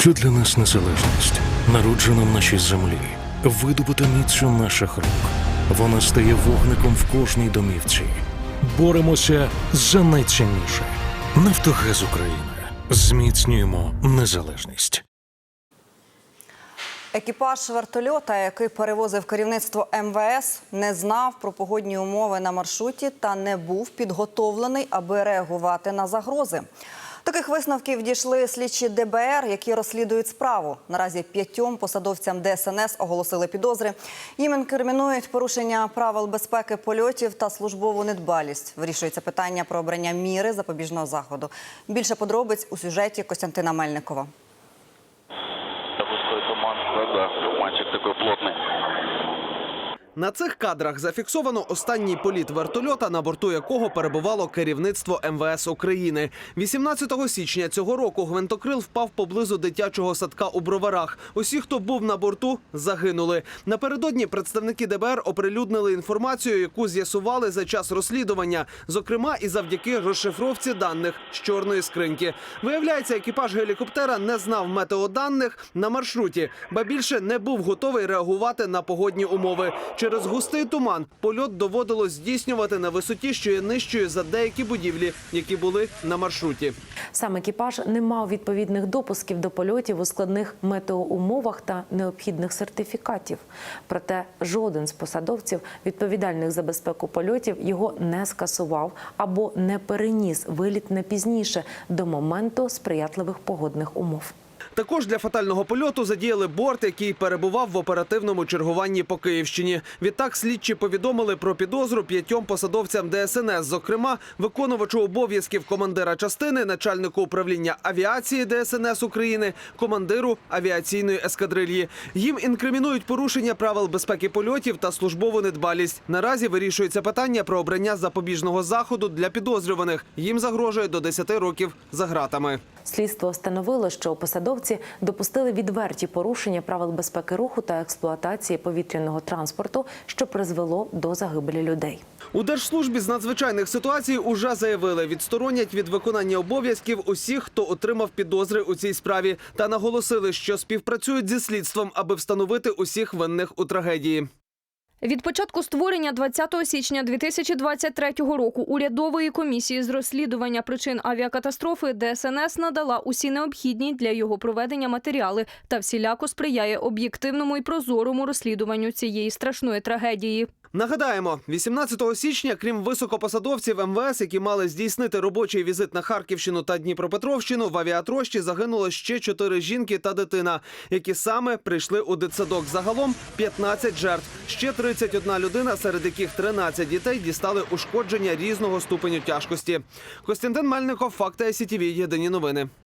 Що для нас незалежність? Народжена в нашій землі, видобута міцю наших рук. Вона стає вогником в кожній домівці. Боремося за найцінніше. Нафтогаз України. Зміцнюємо незалежність. Екіпаж вертольота, який перевозив керівництво МВС, не знав про погодні умови на маршруті та не був підготовлений, аби реагувати на загрози. Таких висновків дійшли слідчі ДБР, які розслідують справу. Наразі п'ятьом посадовцям ДСНС оголосили підозри. Їм інкримінують порушення правил безпеки польотів та службову недбалість. Вирішується питання про обрання міри запобіжного заходу. Більше подробиць у сюжеті Костянтина Мельникова. Туманчик такой плотный. На цих кадрах зафіксовано останній політ вертольота, на борту якого перебувало керівництво МВС України. 18 січня цього року гвинтокрил впав поблизу дитячого садка у броварах. Усі, хто був на борту, загинули. Напередодні представники ДБР оприлюднили інформацію, яку з'ясували за час розслідування, зокрема і завдяки розшифровці даних з чорної скриньки. Виявляється, екіпаж гелікоптера не знав метеоданих на маршруті, ба більше не був готовий реагувати на погодні умови. Через густий туман польот доводилось здійснювати на висоті, що є нижчою за деякі будівлі, які були на маршруті. Сам екіпаж не мав відповідних допусків до польотів у складних метеоумовах та необхідних сертифікатів. Проте жоден з посадовців, відповідальних за безпеку польотів, його не скасував або не переніс виліт не пізніше до моменту сприятливих погодних умов. Також для фатального польоту задіяли борт, який перебував в оперативному чергуванні по Київщині. Відтак слідчі повідомили про підозру п'ятьом посадовцям ДСНС, зокрема виконувачу обов'язків командира частини, начальнику управління авіації ДСНС України, командиру авіаційної ескадрильї. Їм інкримінують порушення правил безпеки польотів та службову недбалість. Наразі вирішується питання про обрання запобіжного заходу для підозрюваних. Їм загрожує до 10 років за ґратами. Слідство встановило, що посадовці допустили відверті порушення правил безпеки руху та експлуатації повітряного транспорту, що призвело до загибелі людей. У держслужбі з надзвичайних ситуацій уже заявили, відсторонять від виконання обов'язків усіх, хто отримав підозри у цій справі, та наголосили, що співпрацюють зі слідством, аби встановити усіх винних у трагедії. Від початку створення 20 січня 2023 року урядової комісії з розслідування причин авіакатастрофи ДСНС надала усі необхідні для його проведення матеріали та всіляко сприяє об'єктивному і прозорому розслідуванню цієї страшної трагедії. Нагадаємо, 18 січня, крім високопосадовців МВС, які мали здійснити робочий візит на Харківщину та Дніпропетровщину, в авіатрощі загинуло ще чотири жінки та дитина, які саме прийшли у дитсадок. Загалом 15 жертв. Ще 31 людина, серед яких 13 дітей дістали ушкодження різного ступеню тяжкості. Костянтин Мельников, факти СІТВ, єдині новини.